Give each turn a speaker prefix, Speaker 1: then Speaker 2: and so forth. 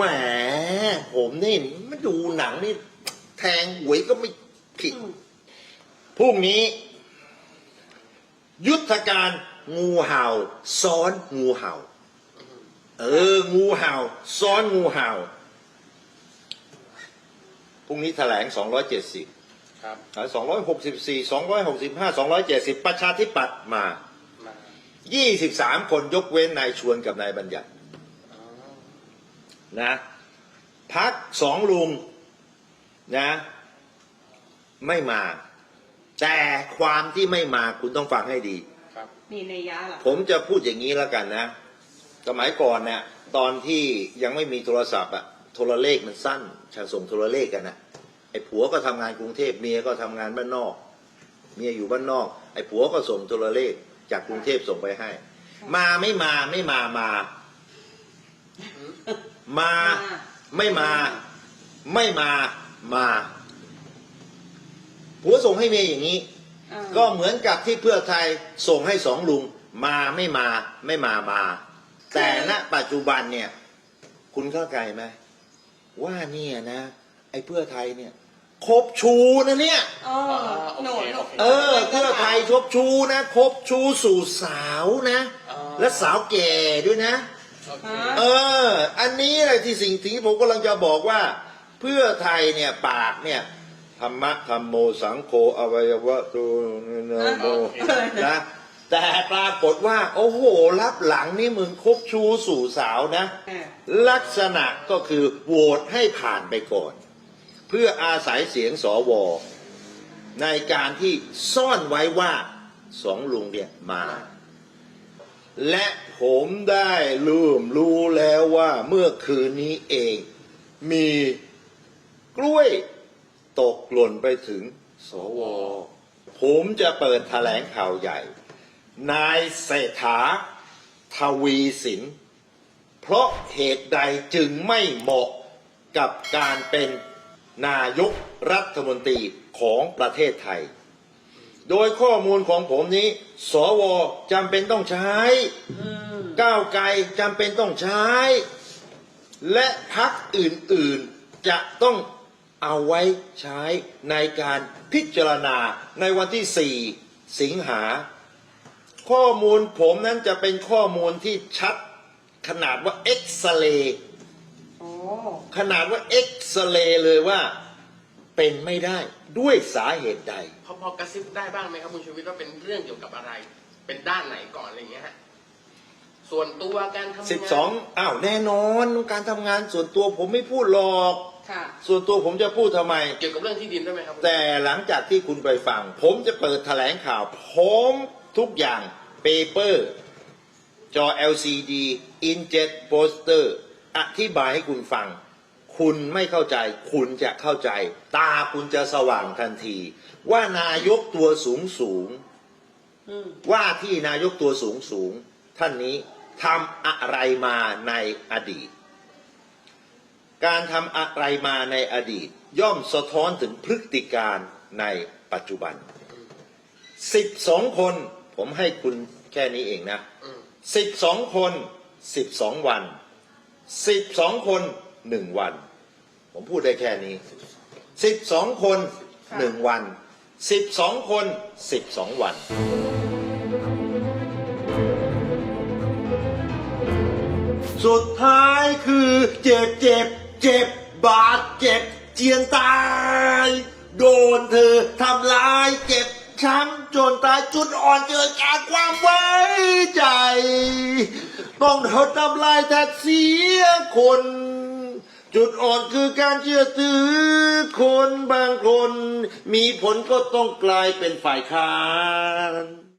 Speaker 1: แหมผมนี่ไม่ดูหนังนี่ แทงหวยก็ไม่ผิดพรุ่งนี้ ยุทธการงูเห่า ซ้อนงูเห่า เออ งูเห่า ซ้อนงูเห่าพรุ่งนี้แถลง270
Speaker 2: ครับ
Speaker 1: สองร้อยหกสิบสี่สองร้อยหกสิบห้าสองร้อยเจ็ดสิบประชาธิปัตย์มา
Speaker 2: มา
Speaker 1: ยี่สิบสามคนยกเว้นนายชวนกับนายบัญญัติ
Speaker 2: อ๋อ
Speaker 1: นะพักสองลุงนะไม่มา แต่ความที่ไม่มาคุณต้องฟังให้ดี
Speaker 2: ครับ
Speaker 3: มีในยยะเหรอ
Speaker 1: ผมจะพูดอย่างนี้แล้วกันนะ สมัยก่อนเนี่ยตอนที่ยังไม่มีโทรศัพท์อะโทรเลขมันสั้นจะส่งโทรเลขกันนะไอ้ผัวก็ทำงานกรุงเทพเมียก็ทำงานบ้านนอก เมียอยู่บ้านนอก ไอ้ผัวก็ส่งโทรเลขจากกรุงเทพส่งไปให้ มาไม่มาไม่มามา มา ไม่มา ไม่มา มาผัวส่งให้เมียอย่างนี้
Speaker 3: อ่า
Speaker 1: ก็เหมือนกับที่เพื่อไทยส่งให้สองลุง มาไม่มา ไม่มามา แต่ณปัจจุบันเนี่ย คุณเข้าใจไหมว่าเนี่ยนะ ไอ้เพื่อไทยเนี่ยคบชูนะเนี่ย
Speaker 3: เออหนูหนู
Speaker 1: เออเพื่อไทยชบชูนะคบชูสู่สาวนะ
Speaker 2: อ๋อ
Speaker 1: และสาวแก่ด้วยนะ
Speaker 2: โอ เค
Speaker 1: เออ อันนี้อะไรที่สิ่งที่ผมกำลังจะบอกว่า เพื่อไทยเนี่ยปากเนี่ยธรรมะธรรมโมสังโฆอวัยวะโตนะโมนะแต่ปรากฏว่า โอ้โห รับหลังนี่มึงคบชูสู่สาวนะ
Speaker 3: เออ
Speaker 1: ลักษณะก็คือโหวตให้ผ่านไปก่อน เพื่ออาศัยเสียงสว ในการที่ซ่อนไว้ว่าสองลุงเนี่ยมา และผมได้ลืมรู้แล้วว่าเมื่อคืนนี้เอง มีกล้วยตกหล่นไปถึง สว ผมจะเปิดแถลงข่าวใหญ่ นายเศรษฐาทวีสิน เพราะเหตุใดจึงไม่เหมาะกับการเป็นนายกรัฐมนตรีของประเทศไทย โดยข้อมูลของผมนี้ สวจำเป็นต้องใช้
Speaker 3: อืม
Speaker 1: ก้าวไกลจำเป็นต้องใช้ และพักอื่นๆจะต้องเอาไว้ใช้ในการพิจารณาในวันที่ 4 สิงหา ข้อมูลผมนั้นจะเป็นข้อมูลที่ชัดขนาดว่าเอ็กซเรย์
Speaker 3: โอ้
Speaker 1: ขนาดว่าเอ็กซเรย์เลยว่า เป็นไม่ได้ด้วยสาเหตุใด
Speaker 2: พอพอกระซิบได้บ้างไหมครับคุณชูวิทย์ว่าเป็นเรื่องเกี่ยวกับอะไร เป็นด้านไหนก่อนอะไรอย่างเงี้ยฮะส่วนตัวการทำงาน
Speaker 1: สิบสองอ้าวแน่นอนการทำงานส่วนตัวผมไม่พูดหรอก
Speaker 3: ค่ะ
Speaker 1: ส่วนตัวผมจะพูดทำไม
Speaker 2: เกี่ยวกับเรื่องที่ดินด้วยไหมครับ
Speaker 1: แต่หลังจากที่คุณไปฟัง ผมจะเปิดแถลงข่าวพร้อมทุกอย่างเปเปอร์จอ LCD Inkjet Poster อธิบายให้คุณฟัง คุณไม่เข้าใจ คุณจะเข้าใจ ตาคุณจะสว่างทันที ว่านายกตัวสูงสูง
Speaker 3: อืม
Speaker 1: ว่าที่นายกตัวสูงสูง ท่านนี้ทำอะไรมาในอดีต การทำอะไรมาในอดีต ย่อมสะท้อนถึงพฤติการในปัจจุบัน12คน ผมให้คุณแค่นี้เองนะ
Speaker 2: อืม
Speaker 1: 12คน12วัน12คน1วัน ผมพูดได้แค่นี้ 12 คน 1 วัน 12 คน 12 วันสุดท้ายคือเจ็บเจ็บเจ็บบาดเจ็บเจียนตาย โดนเธอทำร้ายเจ็บช้ำจนตายจุดอ่อนเกิดจากความไว้ใจ ต้องทนทำลายแทบเสียคน จุดอ่อนคือการเชื่อถือคนบางคน มีผลก็ต้องกลายเป็นฝ่ายค้าน